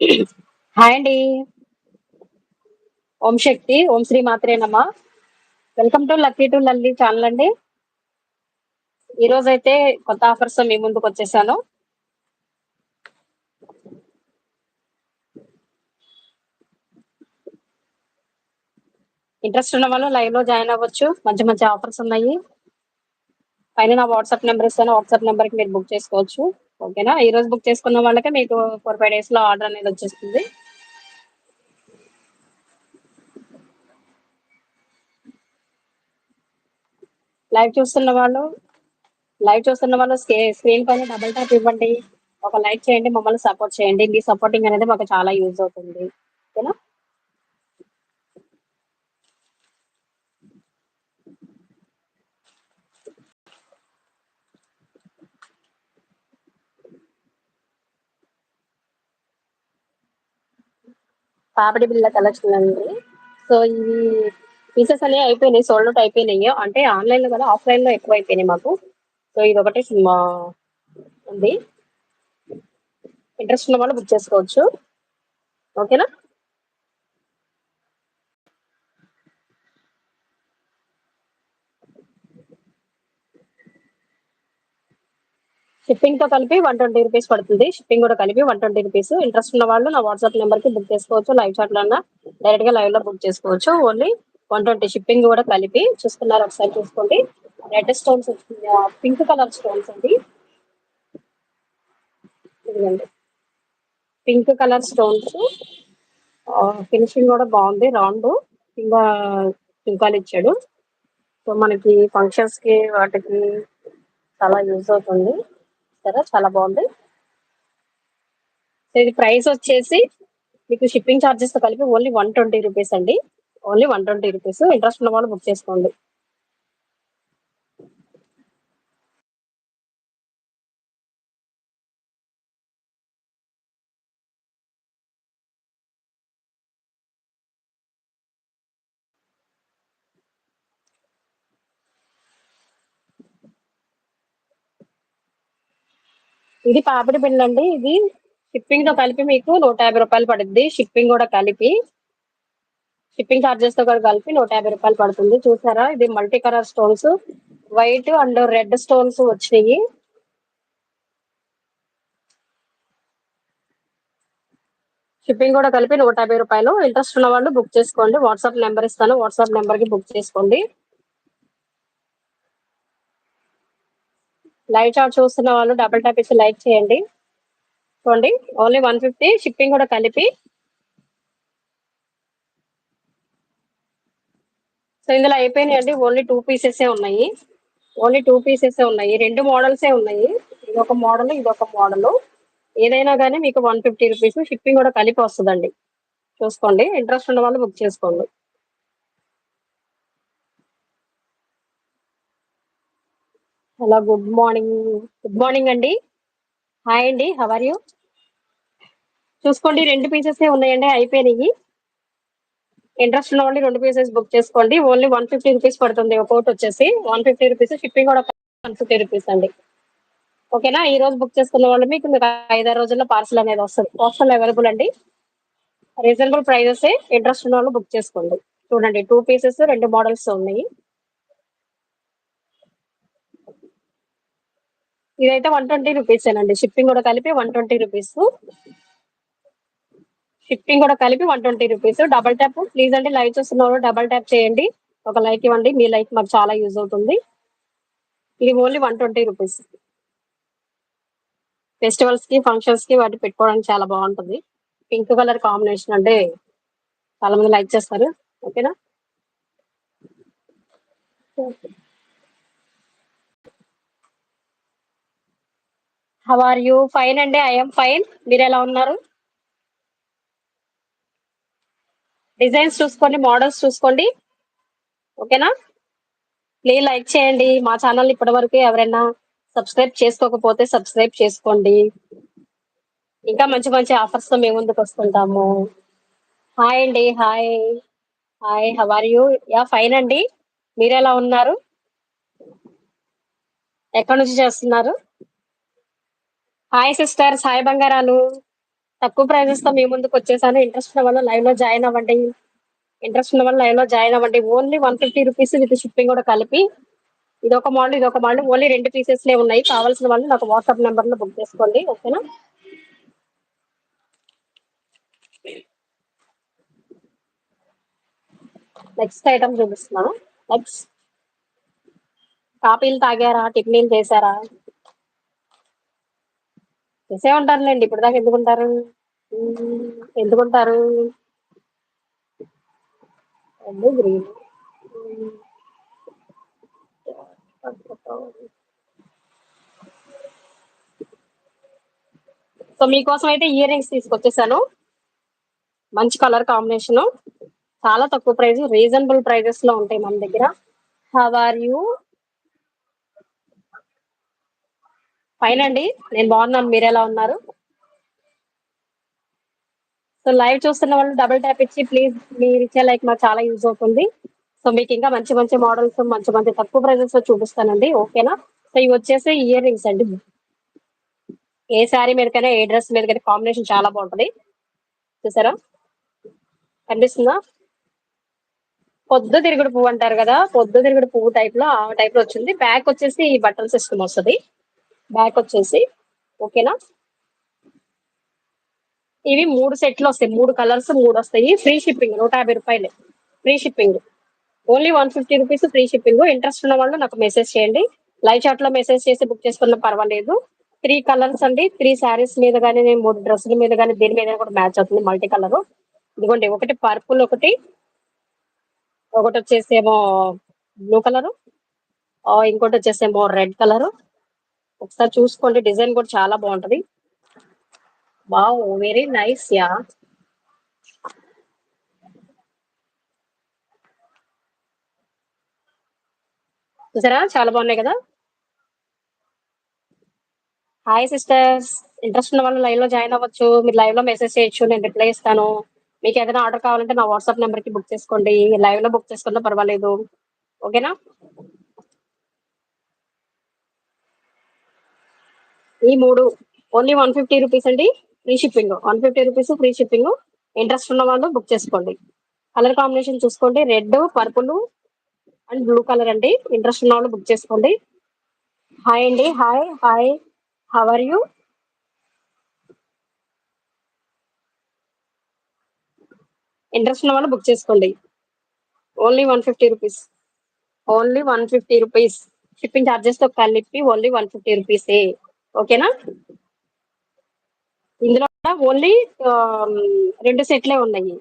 Hi అండి. ఓం శక్తి ఓం శ్రీ మాత్రేనమ్మ welcome to lucky to Lalli channel అండి. ఈ రోజు అయితే కొత్త ఆఫర్స్ మీ ముందుకు వచ్చేసాను. ఇంట్రెస్ట్ ఉన్న వాళ్ళు లైవ్లో జాయిన్ అవ్వచ్చు. మంచి మంచి ఆఫర్స్ ఉన్నాయి. పైన నా వాట్సాప్ నెంబర్ ఇస్తాను. వాట్సాప్ నెంబర్కి మీరు బుక్ చేసుకోవచ్చు. ఓకేనా? ఈ రోజు బుక్ చేసుకున్న వాళ్ళకి మీకు ఫోర్ ఫైవ్ డేస్లో ఆర్డర్ అనేది వచ్చేస్తుంది. లైవ్ చూస్తున్న వాళ్ళు లైవ్ చూస్తున్న వాళ్ళు స్క్రీన్ పైన డబుల్ టాప్ ఇవ్వండి. ఒక లైక్ చేయండి మమ్మల్ని సపోర్ట్ చేయండి. మీ సపోర్టింగ్ అనేది మాకు చాలా యూజ్ అవుతుంది. ఓకేనా? పాపడి బిళ్ళ కలెక్షన్ అండి. సో ఇవి పీసెస్ అనేవి అయిపోయినాయి సోల్డ్ అవుట్ అయిపోయినాయి. అంటే ఆన్లైన్లో కదా ఆఫ్లైన్లో ఎక్కువ అయిపోయినాయి మాకు. సో ఇది ఒకటి సినిమా ఉంది. ఇంట్రెస్ట్ ఉన్న వాళ్ళు బుక్ చేసుకోవచ్చు. ఓకేనా షిప్పింగ్తో కలిపి వన్ ట్వంటీ రూపీస్ పడుతుంది. షిప్పింగ్ కూడా కలిపి వన్ ట్వంటీ రూపీస్ ఇంట్రెస్ట్ ఉన్న వాళ్ళు నా వాట్సాప్ నెంబర్కి బుక్ చేసుకోవచ్చు. లైవ్ చాట్లో డైరెక్ట్గా లైవ్లో బుక్ చేసుకోవచ్చు. ఓన్లీ వన్ ట్వంటీ షిప్పింగ్ కూడా కలిపి చూసుకున్నారు. ఒకసారి చూసుకోండి. Red stones pink colour stones అండి. ఇదిగండి. పింక్ కలర్ స్టోన్స్ ఫినిషింగ్ కూడా బాగుంది. రౌండ్ కింద పింకాలు ఇచ్చాడు. సో మనకి ఫంక్షన్స్కి వాటికి చాలా యూజ్ అవుతుంది. సరే చాలా బాగుంది. సో ఇది ప్రైస్ వచ్చేసి మీకు షిప్పింగ్ ఛార్జెస్తో కలిపి ఓన్లీ వన్ ట్వంటీ రూపీస్ అండి. Only one twenty rupees interest ఉన్న వాళ్ళు బుక్ చేసుకోండి. ఇది పాపిడి పిండి అండి ఇది షిప్పింగ్తో కలిపి మీకు నూట యాభై రూపాయలు పడుద్ది. షిప్పింగ్ కూడా కలిపి షిప్పింగ్ చార్జెస్తో కూడా కలిపి నూట యాభై రూపాయలు పడుతుంది. చూసారా? ఇది multi colour stones white and red stones వచ్చినాయి. షిప్పింగ్ కూడా కలిపి నూట యాభై రూపాయలు. ఇంట్రెస్ట్ ఉన్న వాళ్ళు బుక్ చేసుకోండి. వాట్సాప్ నెంబర్ ఇస్తాను. వాట్సాప్ నెంబర్కి బుక్ చేసుకోండి. లైవ్ చాట్ చూస్తున్న వాళ్ళు డబల్ ట్యాప్ ఇచ్చి లైక్ చేయండి. చూడండి ఓన్లీ వన్ ఫిఫ్టీ షిప్పింగ్ కూడా కలిపి. సో ఇందులో అయిపోయినాయండి ఓన్లీ టూ పీసెస్ ఉన్నాయి. ఓన్లీ టూ పీసెస్ ఉన్నాయి. రెండు మోడల్సే ఉన్నాయి. ఇది ఒక మోడల్ ఇది ఒక మోడల్. ఏదైనా కానీ మీకు వన్ ఫిఫ్టీ రూపీస్ షిప్పింగ్ కూడా కలిపి వస్తుందండి. చూసుకోండి ఇంట్రెస్ట్ ఉన్న వాళ్ళు బుక్ చేసుకోండి. Hello good morning. Good morning అండి. హాయ్ అండి హవర్ యూ? చూసుకోండి రెండు పీసెస్ ఉన్నాయండి అయిపోయినాయి. ఇంట్రెస్ట్ ఉన్న వాళ్ళు రెండు పీసెస్ బుక్ చేసుకోండి. ఓన్లీ వన్ ఫిఫ్టీ రూపీస్ పడుతుంది ఒక్కొక్కటి వచ్చేసి. వన్ ఫిఫ్టీ రూపీస్ షిప్పింగ్ కూడా వన్ ఫిఫ్టీ రూపీస్ అండి. ఓకేనా? ఈ రోజు బుక్ చేసుకున్న వాళ్ళు మీకు మీకు ఐదారు రోజుల్లో పార్సల్ అనేది వస్తుంది. ఆప్షన్ అవైలబుల్ అండి. రీజనబుల్ ప్రైజెస్ ఇంట్రెస్ట్ ఉన్న వాళ్ళు బుక్ చేసుకోండి. చూడండి టూ పీసెస్ రెండు మోడల్స్ ఉన్నాయి. ఇదైతే వన్ ట్వంటీ రూపీస్ అండి షిప్పింగ్ కూడా కలిపి వన్ ట్వంటీ రూపీస్ షిప్పింగ్ కూడా కలిపి one twenty rupees double tap please అండి లైక్ చూస్తున్నారు డబల్ ట్యాప్ చేయండి. ఒక లైక్ ఇవ్వండి. మీ లైక్ మాకు చాలా యూజ్ అవుతుంది. ఇది ఓన్లీ వన్ ట్వంటీ రూపీస్ ఫెస్టివల్స్కి ఫంక్షన్స్కి వాటి పెట్టుకోవడానికి చాలా బాగుంటుంది. పింక్ కలర్ కాంబినేషన్ అంటే చాలా మంది లైక్ చేస్తారు. ఓకేనా హౌ ఆర్ యూ ఫైన్ అండి. ఐఎమ్ ఫైన్ మీరు ఎలా ఉన్నారు? డిజైన్స్ చూసుకోండి మోడల్స్ చూసుకోండి. ఓకేనా ప్లీజ్ లైక్ చేయండి. మా ఛానల్ ఇప్పటి వరకు ఎవరైనా సబ్స్క్రైబ్ చేసుకోకపోతే సబ్స్క్రైబ్ చేసుకోండి. ఇంకా మంచి మంచి ఆఫర్స్తో మేము ముందుకు వస్తుంటాము. హాయ్ అండి. Hi hi how are you yeah fine అండి. మీరు ఎలా ఉన్నారు? ఎక్కడి నుంచి చేస్తున్నారు? హాయ్ సిస్టర్ సాయి బంగారాలు. తక్కువ ప్రైజెస్తో మీ ముందుకు వచ్చేసాను. ఇంట్రెస్ట్ ఉన్న వాళ్ళు లైవ్లో జాయిన్ అవ్వండి. ఇంట్రెస్ట్ ఉన్న వాళ్ళు లైవ్లో జాయిన్ అవ్వండి. Only one fifty rupees with shipping కూడా కలిపి ఇది ఒక మోడల్ ఇది ఒక మోడల్ ఓన్లీ రెండు పీసెస్ లే ఉన్నాయి. కావాల్సిన వాళ్ళు నాకు వాట్సాప్ నెంబర్లో బుక్ చేసుకోండి. ఓకేనా నెక్స్ట్ ఐటమ్ చూపిస్తున్నాను నెక్స్ట్ కాపీలు తాగారా? టిఫిన్లు చేశారా? చేసే ఉంటారులేండి ఇప్పుడు దాకా ఎందుకుంటారు? ఎందుకుంటారు? గ్రీన్. సో మీకోసం అయితే ఇయర్ రింగ్స్ తీసుకొచ్చేసాను. మంచి కలర్ కాంబినేషన్. చాలా తక్కువ ప్రైస్ రీజనబుల్ ప్రైజెస్లో ఉంటాయి మన దగ్గర. హవ్ ఆర్ యూ ఫైన్ అండి. నేను బాగున్నాను. మీరు ఎలా ఉన్నారు? సో లైవ్ చూస్తున్న వాళ్ళు డబుల్ ట్యాప్ ఇచ్చి ప్లీజ్ మీరు ఇచ్చే లైక్ మాకు చాలా యూజ్ అవుతుంది. సో మీకు ఇంకా మంచి మంచి మోడల్స్ మంచి మంచి తక్కువ ప్రైజెస్లో చూపిస్తానండి. ఓకేనా? సో ఇవి వచ్చేసి ఇయర్ రింగ్స్ అండి. ఏ శారీ మీదకైనా ఏ డ్రెస్ మీదకైనా కాంబినేషన్ చాలా బాగుంటుంది. చూసారా? కనిపిస్తుందా? పొద్దు తిరుగుడు పువ్వు అంటారు కదా పొద్దు తిరుగుడు పువ్వు టైప్లో ఆ టైప్లో వచ్చింది. బ్యాక్ వచ్చేసి బట్టల సిస్టమ్ వస్తుంది. బ్యాక్ వచ్చేసి. ఓకేనా ఇవి మూడు సెట్లు వస్తాయి. మూడు కలర్స్ మూడు వస్తాయి. ఫ్రీ షిప్పింగ్ నూట యాభై రూపాయలు. Free shipping only one fifty rupees free shipping interest ఉన్న వాళ్ళు నాకు మెసేజ్ చేయండి. లైవ్ చాట్లో మెసేజ్ చేసి బుక్ చేసుకున్న పర్వాలేదు. త్రీ కలర్స్ అండి. త్రీ శారీస్ మీద కానీ నేను మూడు డ్రెస్సుల మీద కానీ దీని మీద కూడా మ్యాచ్ అవుతుంది మల్టీ కలర్ ఇదిగోండి ఒకటి పర్పుల్ ఒకటి ఒకటి వచ్చేసేమో బ్లూ కలర్ ఇంకోటి వచ్చేసేమో రెడ్ కలర్ ఒకసారి చూసుకోండి డిజైన్ కూడా చాలా బాగుంటది. Wow very nice ya. చూసారా? చాలా బాగున్నాయి కదా? హాయ్ సిస్టర్స్ ఇంట్రెస్ట్ ఉన్న వాళ్ళు లైవ్లో జాయిన్ అవ్వచ్చు. మీరు లైవ్లో మెసేజ్ చేయొచ్చు నేను రిప్లై ఇస్తాను. మీకు ఏదైనా ఆర్డర్ కావాలంటే నా వాట్సాప్ నెంబర్కి బుక్ చేసుకోండి. లైవ్లో బుక్ చేసుకున్నా పర్వాలేదు. ఓకేనా? ఈ మూడు ఓన్లీ వన్ ఫిఫ్టీ రూపీస్ అండి free shipping one fifty rupees free shipping interest ఉన్న వాళ్ళు బుక్ చేసుకోండి. కలర్ కాంబినేషన్ చూసుకోండి. Red purple and blue colour అండి. ఇంట్రెస్ట్ ఉన్న వాళ్ళు బుక్ చేసుకోండి. హాయ్ అండి. Hi hi how are you interest ఉన్న వాళ్ళు బుక్ చేసుకోండి. Only one fifty rupees only one fifty rupees shipping ఛార్జెస్తో కలిపి ఓన్లీ వన్ ఫిఫ్టీ రూపీస్ ఓకేనా? ఇందులో ఓన్లీ um, రెండు సెట్లే ఉన్నాయి.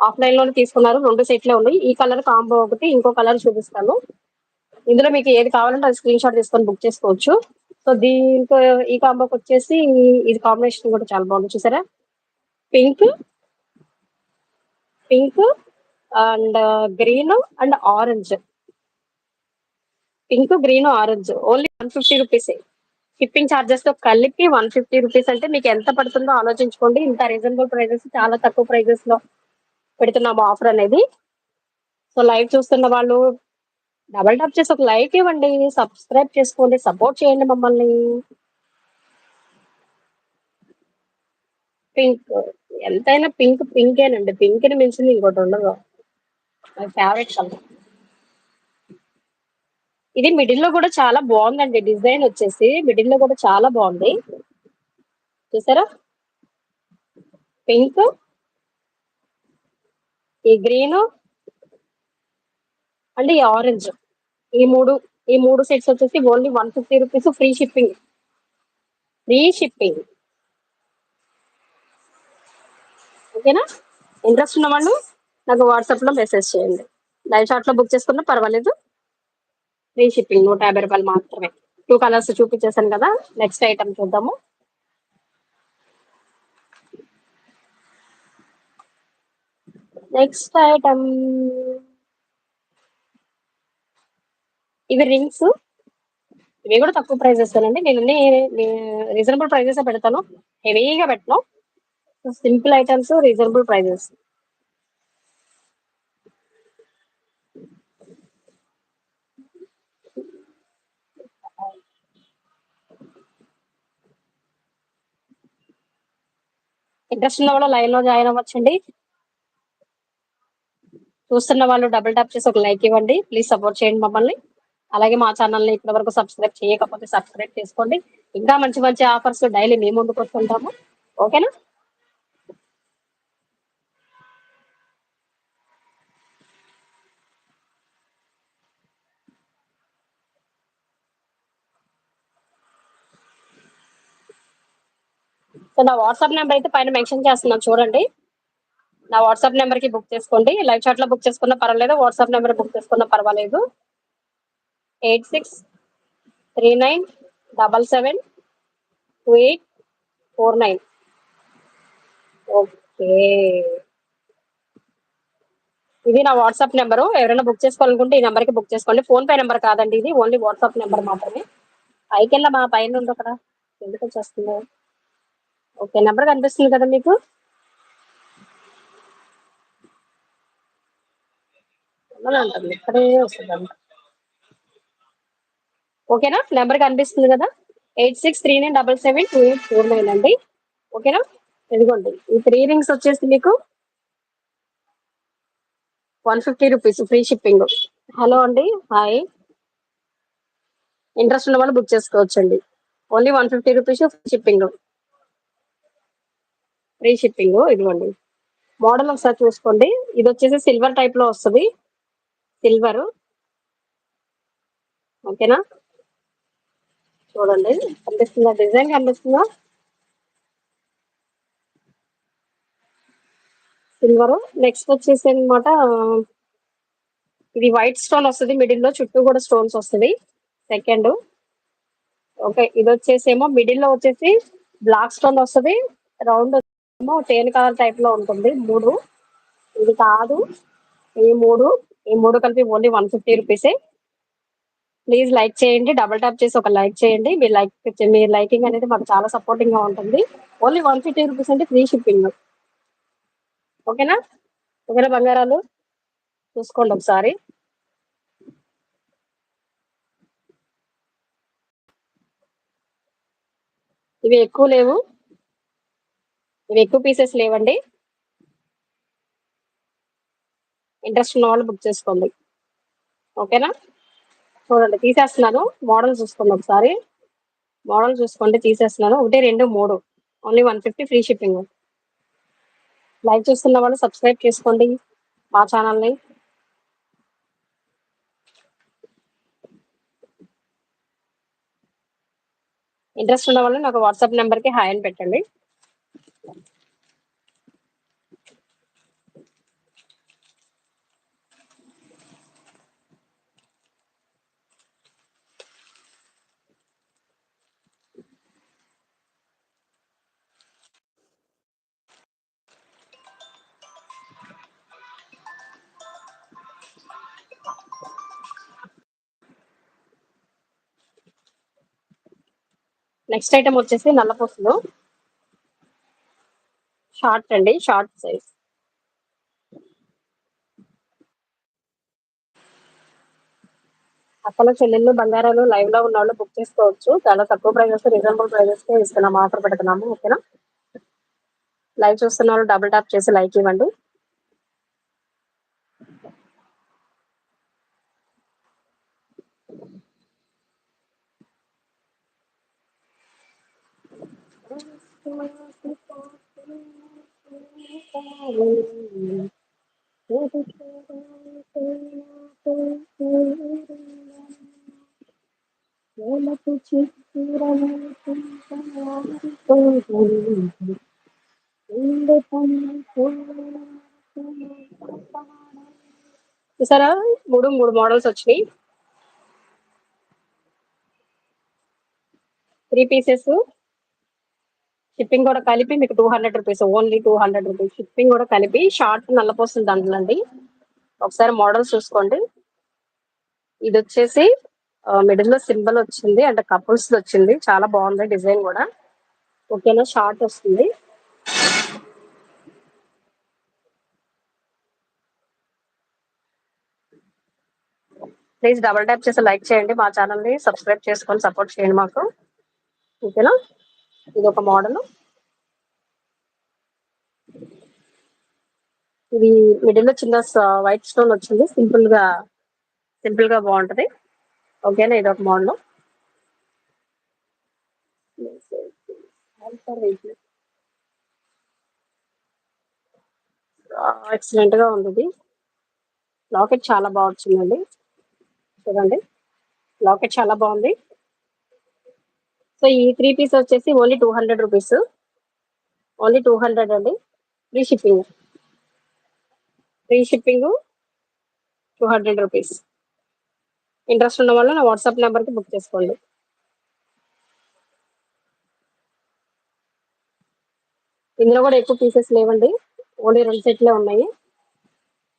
ఆఫ్లైన్లోనే తీసుకున్నారు రెండు సెట్లే ఉన్నాయి. ఈ కలర్ కాంబో ఒకటి ఇంకో కలర్ చూపిస్తాను. ఇందులో మీకు ఏది కావాలంటే అది స్క్రీన్ షాట్ తీసుకొని బుక్ చేసుకోవచ్చు. సో దీంతో ఈ కాంబోకి వచ్చేసి ఇది కాంబినేషన్ కూడా చాలా బాగుంది. చూసారా? Pink pink and green and orange pink green orange only one fifty rupees shipping చార్జెస్తో కలిపి వన్ ఫిఫ్టీ రూపీస్ అంటే మీకు ఎంత పడుతుందో ఆలోచించుకోండి. ఇంత రీజనబుల్ ప్రైజెస్ చాలా తక్కువ ప్రైజెస్లో పెడుతున్నాము ఆఫర్ అనేది. సో లైవ్ చూస్తున్న వాళ్ళు డబల్ టాప్ చేసి ఒక లైక్ ఇవ్వండి. సబ్స్క్రైబ్ చేసుకోండి. సపోర్ట్ చేయండి మమ్మల్ని. పింక్ ఎంతైనా పింక్ పింకేనండి పింక్ని మించింది ఇంకోటి ఉండదు. మై ఫేవరెట్ కలర్ ఇది మిడిల్లో కూడా చాలా బాగుందండి. డిజైన్ వచ్చేసి మిడిల్లో కూడా చాలా బాగుంది. చూసారా? పింక్ ఈ గ్రీన్ అండ్ ఈ ఆరెంజ్. ఈ మూడు ఈ మూడు సెట్స్ వచ్చేసి only one fifty rupees free shipping free shipping ఓకేనా? ఇంట్రెస్ట్ ఉన్న వాళ్ళు నాకు వాట్సాప్లో మెసేజ్ చేయండి. లైవ్ షాట్లో బుక్ చేసుకున్నా పర్వాలేదు. ఫ్రీ షిప్పింగ్ నూట యాభై రూపాయలు మాత్రమే. టూ కలర్స్ చూపించేసాను కదా. నెక్స్ట్ ఐటమ్ చూద్దాము. నెక్స్ట్ ఐటమ్ ఇవి రింగ్స్ ఇవి కూడా తక్కువ ప్రైజెస్ అండి నేను రీజనబుల్ ప్రైజెస్ పెడతాను. హెవీగా పెట్టను. Simple items reasonable prices interest ఉన్న వాళ్ళు లైన్లో జాయిన్ అవ్వచ్చండి. చూస్తున్న వాళ్ళు డబుల్ టాప్ చేసి ఒక లైక్ ఇవ్వండి. ప్లీజ్ సపోర్ట్ చేయండి మమ్మల్ని. అలాగే మా ఛానల్ని ఇప్పటి వరకు సబ్స్క్రైబ్ చేయకపోతే సబ్స్క్రైబ్ చేసుకోండి. ఇంకా మంచి మంచి ఆఫర్స్ డైలీ మేము ముందుకు వస్తుంటాము. ఓకేనా? సో నా వాట్సాప్ నెంబర్ అయితే పైన మెన్షన్ చేస్తున్నాను చూడండి. నా వాట్సాప్ నెంబర్కి బుక్ చేసుకోండి. లైవ్ చాట్లో బుక్ చేసుకున్న పర్వాలేదు. వాట్సాప్ నెంబర్ బుక్ చేసుకున్న పర్వాలేదు. Eight six three nine double seven two eight four nine. Okay. ఇది నా వాట్సాప్ నెంబరు. ఎవరైనా బుక్ చేసుకోవాలనుకుంటే ఈ నెంబర్కి బుక్ చేసుకోండి. ఫోన్ పే నెంబర్ కాదండి ఇది. ఓన్లీ వాట్సాప్ నెంబర్ మాత్రమే. పైకెళ్ళ మా పైన ఉంది అక్కడ. ఎందుకు వచ్చేస్తుంది ఓకే నెంబర్ కనిపిస్తుంది కదా మీకు? ఉంటుంది ఇక్కడే వస్తుంది ఓకేనా? నెంబర్ కనిపిస్తుంది కదా? Eight six three nine double seven two eight four nine అండి. ఓకేనా? ఇదిగోండి ఈ త్రీ రింగ్స్ వచ్చేసి మీకు one fifty rupees free shipping. Hello అండి హాయ్. ఇంట్రెస్ట్ ఉన్న వాళ్ళు బుక్ చేసుకోవచ్చండి. Only one fifty rupees free shipping. Free shipping ఇదిగోండి. మోడల్ ఒకసారి చూసుకోండి. ఇది వచ్చేసి సిల్వర్ టైప్లో వస్తుంది. సిల్వర్ ఓకేనా? చూడండి. కనిపిస్తుందా? డిజైన్ కనిపిస్తుందా? సిల్వర్ నెక్స్ట్ వచ్చేసి అనమాట ఇది వైట్ స్టోన్ వస్తుంది. మిడిల్లో చుట్టూ కూడా స్టోన్స్ వస్తుంది. సెకండ్ ఓకే ఇది వచ్చేసి ఏమో మిడిల్లో వచ్చేసి బ్లాక్ స్టోన్ వస్తుంది. రౌండ్ ఏమో టేన్ కలర్ టైప్లో ఉంటుంది. మూడు. ఇది కాదు. ఈ మూడు. ఈ మూడు కలిపి ఓన్లీ వన్ ఫిఫ్టీ రూపీసే ప్లీజ్ లైక్ చేయండి. డబల్ టాప్ చేసి ఒక లైక్ చేయండి. మీ లైక్ మీ లైకింగ్ అనేది మాకు చాలా సపోర్టింగ్గా ఉంటుంది. ఓన్లీ వన్ ఫిఫ్టీ రూపీస్ అంటే ఫ్రీ షిప్పింగ్ ఓకేనా ఓకేనా బంగారాలు? చూసుకోండి ఒకసారి. ఇవి ఎక్కువ లేవు. ఇవి ఎక్కువ పీసెస్ లేవండి. ఇంట్రెస్ట్ ఉన్న వాళ్ళు బుక్ చేసుకోండి. ఓకేనా చూడండి తీసేస్తున్నాను. మోడల్ చూసుకోండి ఒకసారి. మోడల్ చూసుకోండి తీసేస్తున్నాను. ఒకటి రెండు మూడు. Only one fifty free shipping live చూస్తున్న వాళ్ళు సబ్స్క్రైబ్ చేసుకోండి మా ఛానల్ని ఇంట్రెస్ట్ ఉన్న వాళ్ళు నాకు వాట్సాప్ నెంబర్కి హాయ్ అని పెట్టండి. నెక్స్ట్ ఐటమ్ వచ్చేసి నల్లపూసలు. షార్ట్ అండి షార్ట్ సైజ్. అక్కల చెల్లెళ్ళు బంగారాలు లైవ్లో ఉన్న వాళ్ళు బుక్ చేసుకోవచ్చు. చాలా తక్కువ ప్రైజెస్ రీజనబుల్ ప్రైజెస్ కే ఇస్తున్నాము ఆఫర్ పెడుతున్నాము ఓకేనా? లైవ్ చూస్తున్న వాళ్ళు డబుల్ టాప్ చేసి లైక్ ఇవ్వండి. చూసారా? మూడు మూడు మోడల్స్ వచ్చినాయి. త్రీ పీసెస్ షిప్పింగ్ కూడా కలిపి మీకు two hundred rupees only two hundred rupees shipping కూడా కలిపి షార్ట్ నల్లపోస్తుంది అండి ఒకసారి మోడల్స్ చూసుకోండి. ఇది వచ్చేసి మిడిల్లో సింబల్ వచ్చింది అంటే కపుల్స్ వచ్చింది. చాలా బాగుంది డిజైన్ కూడా. ఓకేనా షార్ట్ వస్తుంది. ప్లీజ్ డబల్ ట్యాప్ చేసి లైక్ చేయండి మా ఛానల్ని సబ్స్క్రైబ్ చేసుకొని సపోర్ట్ చేయండి మాకు. ఓకేనా ఇది ఒక మోడల్. ఇది మిడిల్లో చిన్న వైట్ స్టోన్ వచ్చింది. సింపుల్గా సింపుల్గా బాగుంటది. ఓకేనా ఇది ఒక మోడల్. ఎక్సలెంట్గా ఉంది లాకెట్ చాలా బాగా వచ్చిందండి. చూడండి. లాకెట్ చాలా బాగుంది. సో ఈ త్రీ పీస్ వచ్చేసి only two hundred rupees. Only two hundred అండి. Free shipping free shipping two hundred rupees. Interest ఉన్న వాళ్ళు నా వాట్సాప్ నెంబర్కి బుక్ చేసుకోండి. ఇందులో కూడా ఎక్కువ పీసెస్ లేవండి. ఓన్లీ రెండు సెట్లే ఉన్నాయి.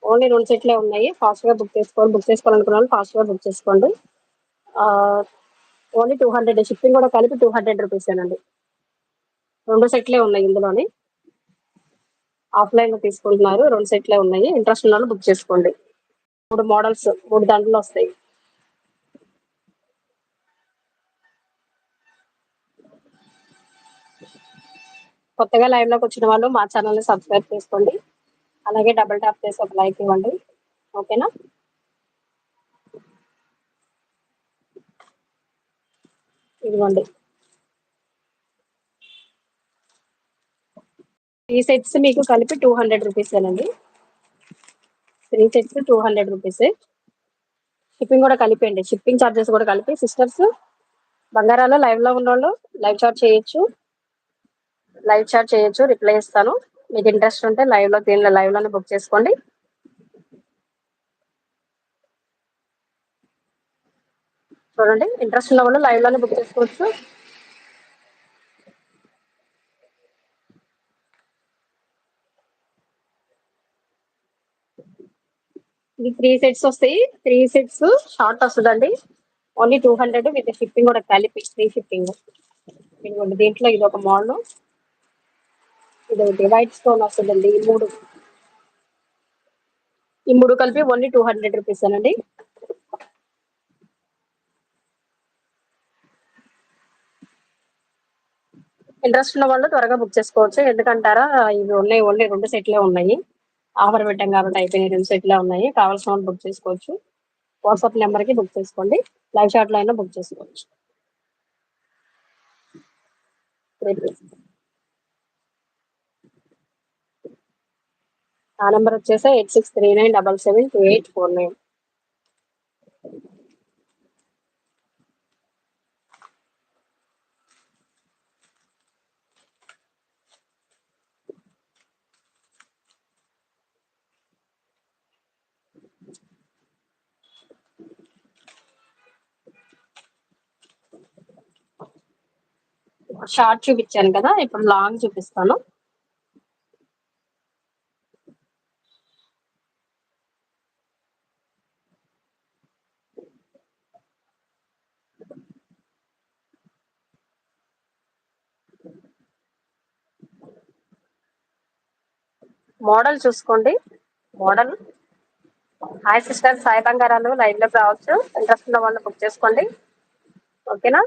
ఓన్లీ రెండు సెట్లే ఉన్నాయి. ఫాస్ట్గా బుక్ చేసుకోవాలి. బుక్ చేసుకోవాలనుకున్న వాళ్ళు ఫాస్ట్గా బుక్ చేసుకోండి. Only two hundred. షిప్పింగ్ కూడా కలిపి టూ హండ్రెడ్ రూపీస్ అండి రెండు సెట్లే ఉన్నాయి ఇందులోని. ఆఫ్లైన్లో తీసుకుంటున్నారు రెండు సెట్లే ఉన్నాయి. ఇంట్రెస్ట్ ఉన్న వాళ్ళు బుక్ చేసుకోండి. మూడు మోడల్స్ మూడు దాంట్లో వస్తాయి. కొత్తగా లైవ్లోకి వచ్చిన వాళ్ళు మా ఛానల్ని సబ్స్క్రైబ్ చేసుకోండి. అలాగే డబుల్ ట్యాప్ చేసి ఒక లైక్ ఇవ్వండి. ఓకేనా? ఇదిగోండి. త్రీ సెట్స్ మీకు కలిపి two hundred రూపీసేనండి three sets two hundred rupees shipping కూడా కలిపేయండి. షిప్పింగ్ ఛార్జెస్ కూడా కలిపి సిస్టర్స్ బంగారాలు లైవ్లో ఉన్న లైవ్ చాట్ చేయొచ్చు. లైవ్ చాట్ చేయొచ్చు. రిప్లై ఇస్తాను మీకు ఇంట్రెస్ట్ ఉంటే లైవ్లో దీనిలో లైవ్లోనే బుక్ చేసుకోండి. చూడండి. ఇంట్రెస్ట్ ఉన్న వాళ్ళు లైవ్లోనే బుక్ చేసుకోవచ్చు. ఇది త్రీ సెట్స్ వస్తాయి. త్రీ సెట్స్ షార్ట్ వస్తుందండి. Only two hundred with shipping కూడా కలిపి ఫ్రీ షిప్పింగ్ ఇదిగోండి దీంట్లో ఇది ఒక మోడల్ ఇది ఒకటి వైట్ స్టోన్ వస్తుందండి. ఈ మూడు. ఈ మూడు కలిపి ఓన్లీ టూ హండ్రెడ్ రూపీస్ అండి ఇంట్రెస్ట్ ఉన్న వాళ్ళు త్వరగా బుక్ చేసుకోవచ్చు. ఎందుకంటారా ఇవి ఉన్నాయి ఓన్లీ రెండు సెట్లే ఉన్నాయి. ఆఫర్ పెట్టాం కాబట్టి అయిపోయినాయి రెండు సెట్లే ఉన్నాయి. కావాల్సిన వాళ్ళు బుక్ చేసుకోవచ్చు. వాట్సాప్ నెంబర్కి బుక్ చేసుకోండి. లైవ్ షాట్లో అయినా బుక్ చేసుకోవచ్చు. ఆ నెంబర్ వచ్చేసి eight six three nine double seven two eight four nine. Short చూపించాను కదా ఇప్పుడు లాంగ్ చూపిస్తాను. మోడల్ చూసుకోండి. మోడల్. హాయ్ సిస్టర్ సాయి బంగారాలు లైవ్లో రావచ్చు. ఇంట్రెస్ట్ ఉన్న వాళ్ళు బుక్ చేసుకోండి. ఓకేనా?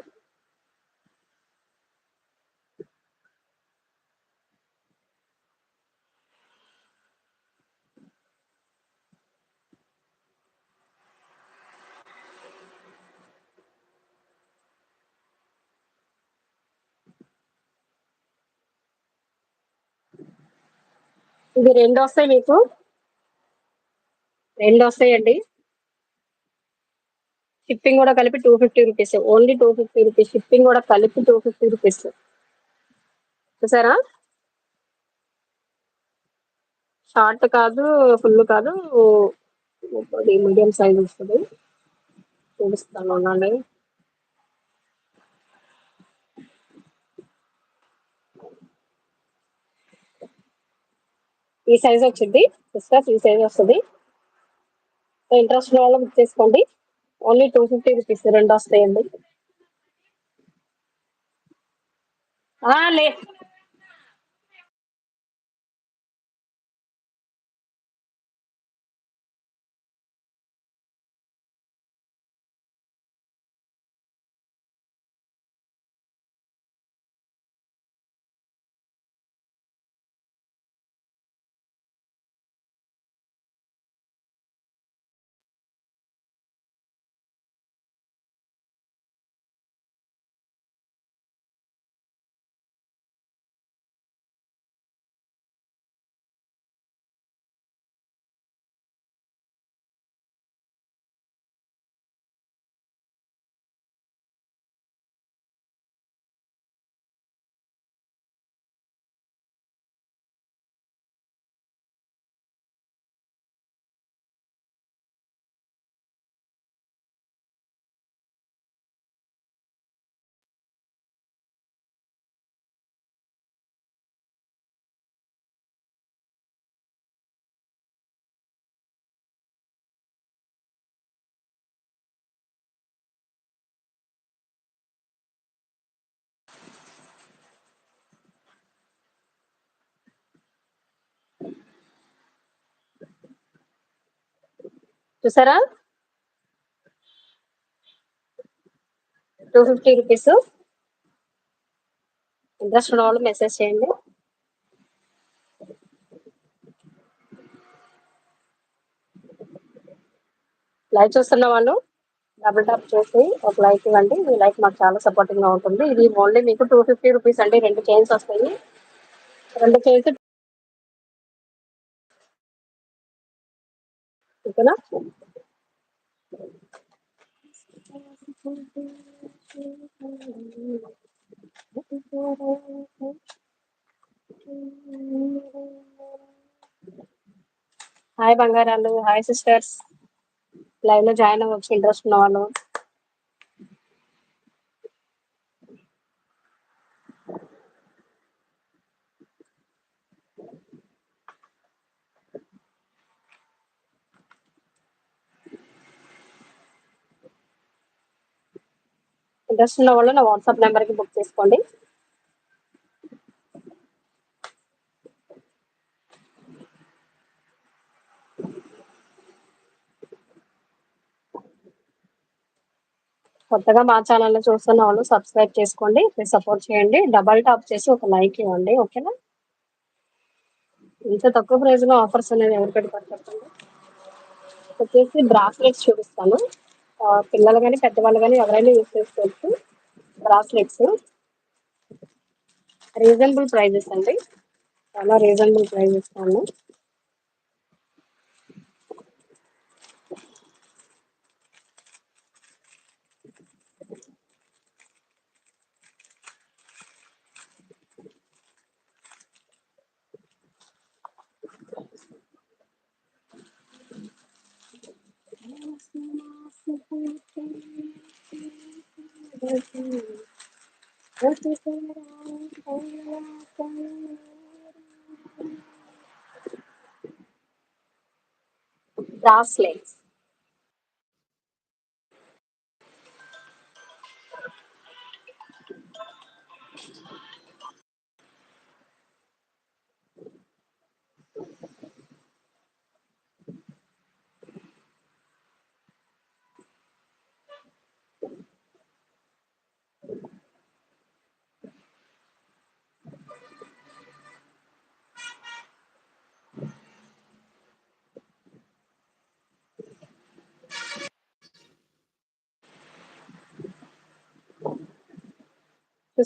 ఇది రెండు వస్తాయి మీకు? రెండు వస్తాయండి. షిప్పింగ్ కూడా కలిపి two fifty rupees only two fifty rupees shipping కూడా కలిపి టూ ఫిఫ్టీ రూపీస్ చూసారా? షార్ట్ కాదు ఫుల్ కాదు. మీడియం సైజ్ వస్తుంది. చూపిస్తాను ఉండండి. ఈ సైజ్ వచ్చింది. సిస్టర్స్ ఈ సైజ్ వస్తుంది. ఇంట్రెస్ట్ ఉన్న వాళ్ళు బుక్ చేసుకోండి. ఓన్లీ టూ ఫిఫ్టీ రూపీస్ రెండు వస్తాయండి. ఆ, చూసారా? టూ ఫిఫ్టీ రూపీస్ ఇంట్రెస్ట్ ఉన్న వాళ్ళు మెసేజ్ చేయండి. లైక్ చూస్తున్న వాళ్ళు డబుల్ టాప్ చేసి ఒక లైక్ ఇవ్వండి. మీ లైక్ మాకు చాలా సపోర్టింగ్గా ఉంటుంది. ఇది ఓన్లీ మీకు టూ ఫిఫ్టీ రూపీస్ అండి రెండు చైన్స్ వస్తాయి. రెండు చైన్స్ ఓకేనా హాయ్ బంగారాలు. హాయ్ సిస్టర్స్ లైవ్లో జాయిన్ అవ్వచ్చు ఇంట్రెస్ట్ ఉన్న వాళ్ళు ఇంట్రెస్ట్ ఉన్న వాళ్ళు నా వాట్సాప్ నెంబర్కి బుక్ చేసుకోండి. కొత్తగా మా ఛానల్లో చూస్తున్న వాళ్ళు సబ్స్క్రైబ్ చేసుకోండి ప్లీజ్ సపోర్ట్ చేయండి డబల్ టాప్ చేసి ఒక లైక్ ఇవ్వండి ఓకేనా? ఇంత తక్కువ ప్రైస్లో ఆఫర్స్ అనేది ఎవరు పెడతారు వచ్చేసి బ్రాస్లెట్స్ చూపిస్తాను. పిల్లలు కానీ పెద్దవాళ్ళు కానీ ఎవరైనా యూజ్ చేసుకోవచ్చు. బ్రాస్లెట్స్ రీజనబుల్ ప్రైజెస్ అండి. చాలా రీజనబుల్ ప్రైజెస్ ఇస్తాను బ్రాస్లెట్స్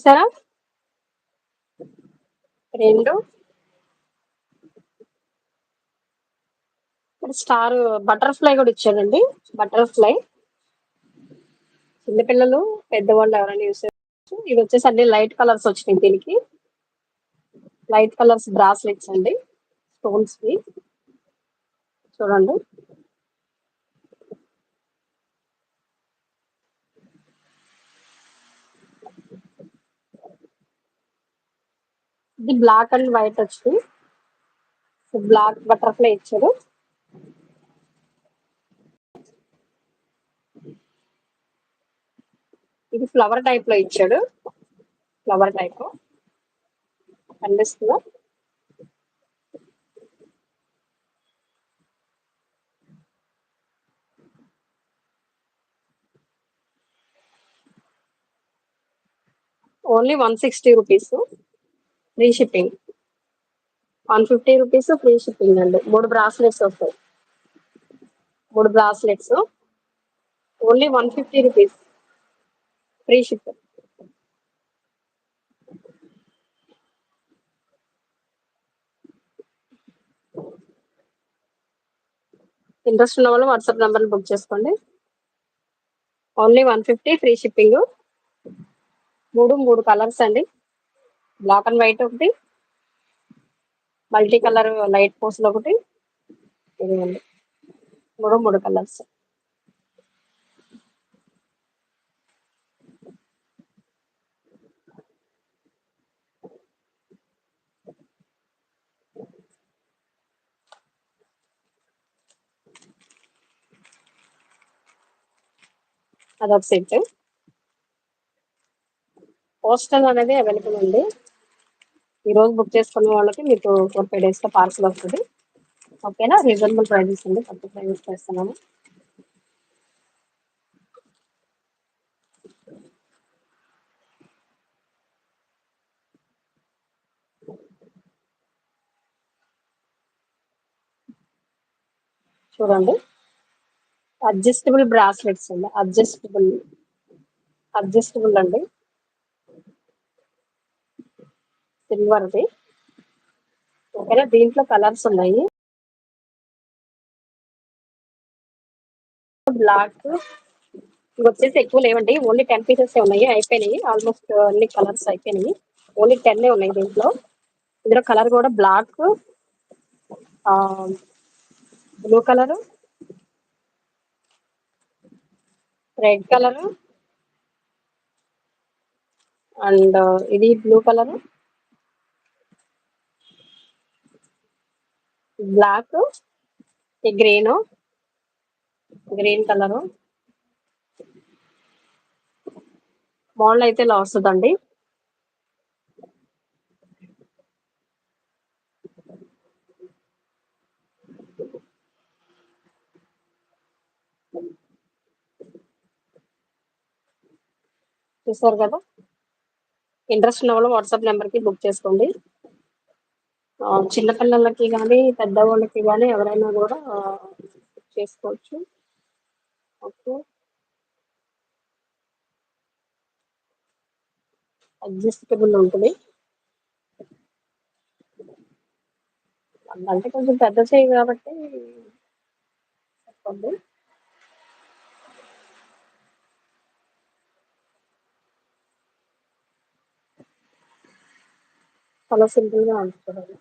చూసారా? రెండు. ఇక్కడ స్టార్ బటర్ఫ్లై కూడా ఇచ్చాడండి. బటర్ఫ్లై. చిన్నపిల్లలు పెద్దవాళ్ళు ఎవరైనా యూస్ చేయవచ్చు ఇది వచ్చేసి అన్ని లైట్ కలర్స్ వచ్చినాయి దీనికి. లైట్ కలర్స్ బ్రాస్లెట్స్ అండి. స్టోన్స్ చూడండి. ఇది బ్లాక్ అండ్ వైట్ వచ్చింది బ్లాక్ బటర్ఫ్లై ఇచ్చాడు ఇది ఫ్లవర్ టైప్లో ఇచ్చాడు. ఫ్లవర్ టైప్ కనిపిస్తుందా only one sixty rupees free shipping one fifty rupees free shipping అండి. మూడు బ్రాస్లెట్స్ వస్తాయి. మూడు bracelets only one fifty rupees free ship interest ఉన్న వాళ్ళు వాట్సాప్ నెంబర్ని బుక్ చేసుకోండి. Only one fifty free shipping మూడు మూడు కలర్స్ అండి. బ్లాక్ అండ్ వైట్ ఒకటి మల్టీ కలర్ లైట్ పోస్లు ఒకటి ఇదిగోండి మూడు మూడు కలర్స్ అదొక సెట్ పోస్టల్ అనేది అవైలబుల్ ఉంది. ఈ రోజు బుక్ చేసుకున్న వాళ్ళకి మీకు ఫోర్ ఫైవ్ డేస్లో పార్సల్ వస్తుంది. ఓకేనా? రీజనబుల్ ప్రైజెస్ అండి. తక్కువ ప్రైజెస్ చేస్తున్నాము చూడండి. అడ్జస్టబుల్ బ్రాస్లెట్స్ అండి. అడ్జస్టబుల్. అడ్జస్టబుల్ అండి. సిల్వర్ది. ఓకేనా దీంట్లో కలర్స్ ఉన్నాయి. బ్లాక్ వచ్చేసి ఎక్కువ లేవండి. ఓన్లీ టెన్ పీసెస్ ఉన్నాయి. అయిపోయినాయి. ఆల్మోస్ట్ అన్ని కలర్స్ అయిపోయినాయి. ఓన్లీ టెన్ ఉన్నాయి దీంట్లో. ఇందులో కలర్ కూడా black blue colour red colour and ఇది blue colour. Black green green colour. Model అయితే ఇలా వస్తుందండి. చూసారు కదా? ఇంట్రెస్ట్ ఉన్న వాళ్ళు వాట్సాప్ నెంబర్కి బుక్ చేసుకోండి. చిన్నపిల్లలకి కానీ పెద్దవాళ్ళకి కానీ ఎవరైనా కూడా చేసుకోవచ్చు. ఓకే. అడ్జస్టబుల్ ఉంటుంది. అంటే కొంచెం పెద్ద చేయి కాబట్టి చెప్పండి. చాలా సింపుల్గా ఉంటుంది.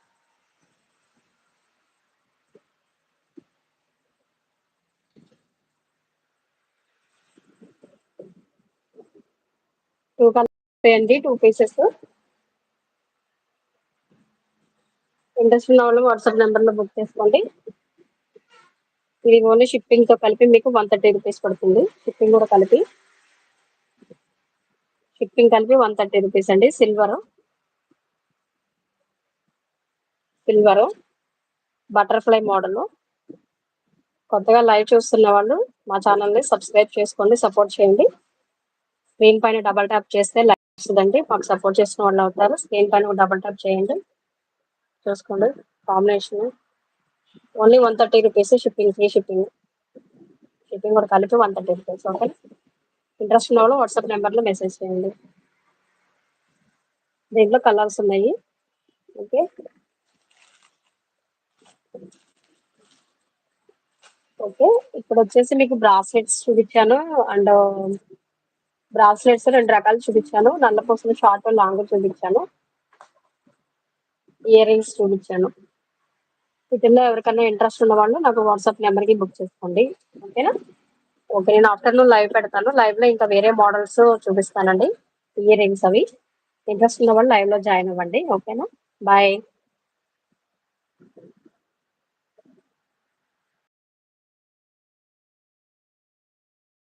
టూ కలర్ అండి టూ పీసెస్. ఇంట్రెస్ట్ ఉన్న వాళ్ళు వాట్సాప్ నెంబర్లో బుక్ చేసుకోండి. ఇది ఓన్లీ షిప్పింగ్తో కలిపి మీకు వన్ థర్టీ రూపీస్ పడుతుంది. షిప్పింగ్ కూడా కలిపి. షిప్పింగ్ కలిపి వన్ థర్టీ రూపీస్ అండి సిల్వర్. Silver butterfly model. కొత్తగా లైవ్ చూస్తున్న వాళ్ళు మా ఛానల్ని సబ్స్క్రైబ్ చేసుకోండి సపోర్ట్ చేయండి. స్క్రీన్ పైన డబల్ ట్యాప్ చేస్తే లైక్ వస్తుందండి. మాకు సపోర్ట్ చేసిన వాళ్ళు అవుతారు. స్క్రీన్ పైన డబల్ ట్యాప్ చేయండి. చూసుకోండి. Combination only one thirty rupees shipping free shipping shipping కూడా కలిపి one thirty rupees okay interest ఉన్న వాళ్ళు వాట్సాప్ నెంబర్లో మెసేజ్ చేయండి. దీంట్లో కలర్స్ ఉన్నాయి. ఓకే ఓకే ఇప్పుడు వచ్చేసి మీకు బ్రాస్లెట్స్ చూపించాను. అండ్ బ్రాస్లెట్స్ రెండు రకాలు చూపించాను. నల్ల పూసలు షార్ట్ లాంగ్ చూపించాను. ఇయర్ రింగ్స్ చూపించాను. వీటిల్లో ఎవరికైనా ఇంట్రెస్ట్ ఉన్న వాళ్ళు నాకు వాట్సాప్ నెంబర్కి బుక్ చేసుకోండి. ఓకేనా? ఓకే నేను ఆఫ్టర్నూన్ లైవ్ పెడతాను. లైవ్లో ఇంకా వేరే మోడల్స్ చూపిస్తానండి. ఇయర్ రింగ్స్ అవి. ఇంట్రెస్ట్ ఉన్న వాళ్ళు లైవ్లో జాయిన్ అవ్వండి. ఓకేనా? బాయ్.